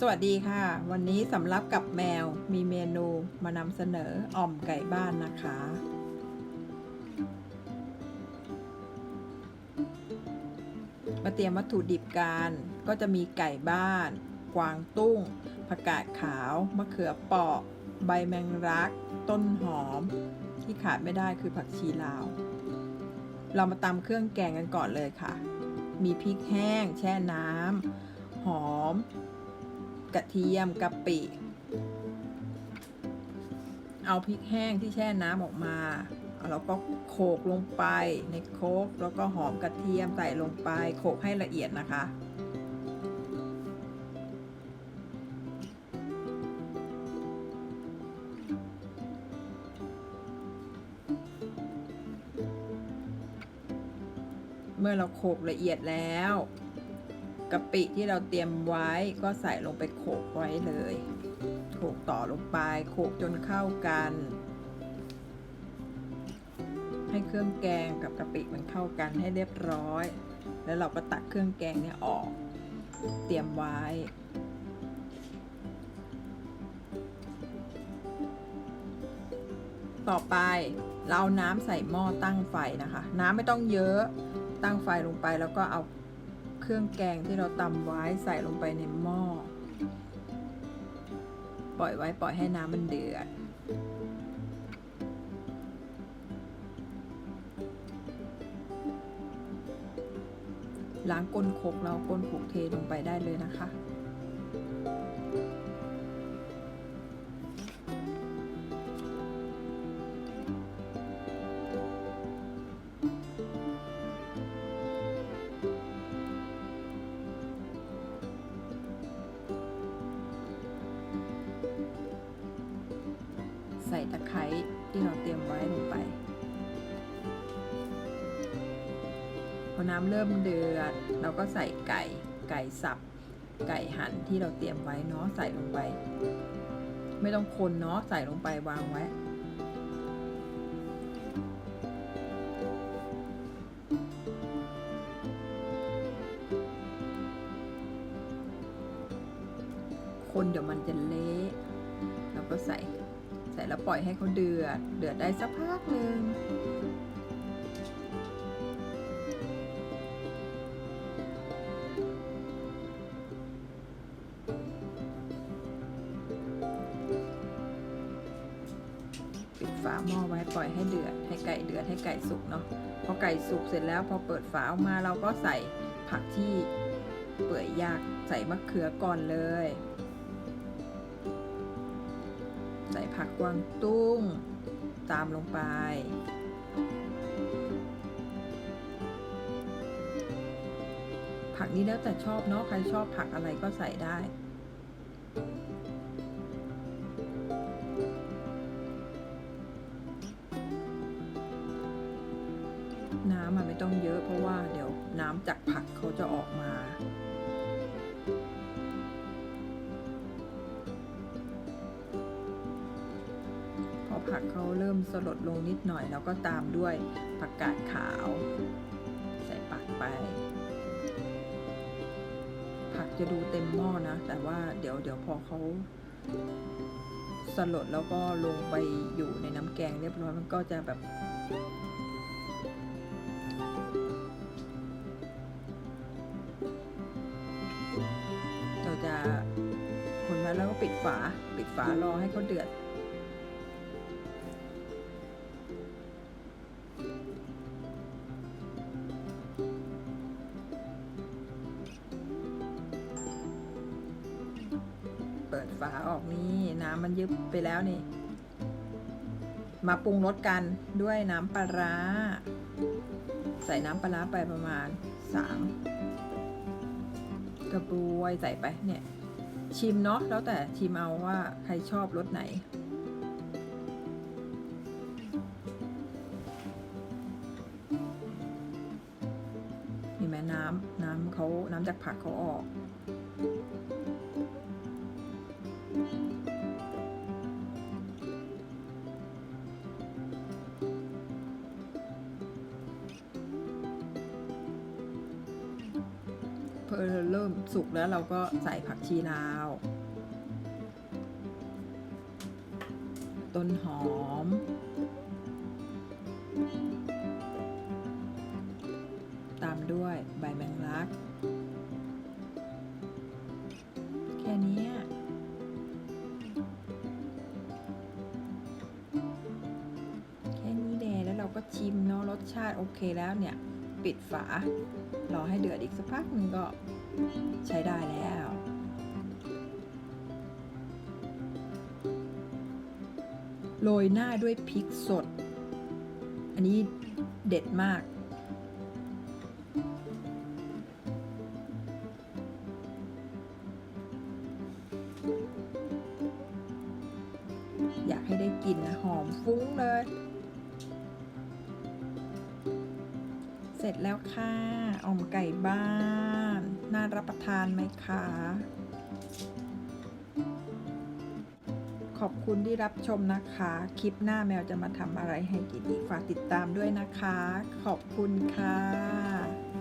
สวัสดีค่ะ วันนี้สำรับกับแมวมีเมนูมานำเสนออ่อมไก่บ้านนะคะ มาเตรียมวัตถุดิบกันก็จะมีไก่บ้าน กวางตุ้งผักกาดขาว มะเขือเปราะ ใบแมงรัก ต้นหอม ที่ขาดไม่ได้คือผักชีลาว เรามาตำเครื่องแกงกันก่อนเลยค่ะ มีพริกแห้ง แช่น้ำ หอม กระเทียมกะปิ เอาพริกแห้งที่แช่น้ำออกมาแล้วก็โขลกลงไปในโคกแล้วก็หอมกระเทียมใส่ลงไป โขลกให้ละเอียดนะคะ เมื่อเราโขลกละเอียดแล้ว กะปิที่เราเตรียมไว้ก็ใส่ลงไปโขกไว้เลยโขกต่อลงไปโขกจนเข้ากัน ให้เครื่องแกงกับกะปิมันเข้ากันให้เรียบร้อย แล้วเราก็ตักเครื่องแกงเนี่ยออก เตรียมไว้ต่อไปเราเอาน้ำใส่หม้อตั้งไฟนะคะ น้ำไม่ต้องเยอะตั้งไฟลงไปแล้วก็เอา รื่องแกงที่เราตำไว้ใส่ลงไปในหม้อ ปล่อยไว้ปล่อยให้น้ำมันเดือด ล้างก้นโคกเราก้นโคกเทลงไปได้เลยนะคะ ที่เราเตรียมไว้ลงไป พอน้ำเริ่มเดือด เราก็ใส่ไก่ไก่สับ ไก่หั่นที่เราเตรียมไว้เนาะใส่ลงไป ไม่ต้องคนเนาะใส่ลงไปวางไว้คนเดี๋ยวมันจะเละเราก็ใส่ ส่แล้วปล่อยให้เขาเดือด เดือดได้สักพักหนึ่งปิดฝาหม้อไว้ปล่อยให้เดือด ให้ไก่เดือดให้ไก่สุกเนาะพอไก่สุกเสร็จแล้วพอเปิดฝาออกมาเราก็ใส่ผักที่เปื่อยยากใส่มะเขือก่อนเลย ใส่ผักกวางตุ้ง ตามลงไป ผักนี้แล้วแต่ชอบเนาะใครชอบผักอะไรก็ใส่ได้น้ำมันไม่ต้องเยอะเพราะว่าเดี๋ยวน้ำจากผักเขาจะออกมา กเขาเริ่มสลดลงนิดหน่อย แล้วก็ตามด้วยผักกาดขาว ใส่ปักไป ผักจะดูเต็มหม้อนะ แต่ว่าเดี๋ยวเดี๋ยวพอเขาสลดแล้วก็ลงไปอยู่ในน้ำแกงเรียบร้อยมันก็จะแบบเราจะคนไว้แล้วก็ปิดฝา ปิดฝารอให้เขาเดือด ดฝาออกนี่น้ำมันยุบไปแล้วนี่ มาปรุงรสกันด้วยน้ำปลาร้า ใส่น้ำปลาร้าไปประมาณสามกระบวยใส่ไปเนี่ยชิมเนาะแล้วแต่ชิมเอาว่าใครชอบรสไหน เห็นไหมน้ำน้ำเขาน้ำจากผักเขาออก พอเริ่มสุกแล้วเราก็ใส่ผักชีลาว ต้นหอม ก็ชิมเนาะรสชาติโอเคแล้วเนี่ย ปิดฝารอให้เดือดอีกสักพักหนึ่งก็ใช้ได้แล้วโรยหน้าด้วยพริกสด อันนี้เด็ดมาก อยากให้ได้กลิ่นนะหอมฟุ้งเลย ร็จแล้วค่ะอ่อมไก่บ้าน น่ารับประทานไหมคะ ขอบคุณที่รับชมนะคะ คลิปหน้าแมวจะมาทำอะไรให้กินอีกฝากติดตามด้วยนะคะ ขอบคุณค่ะ「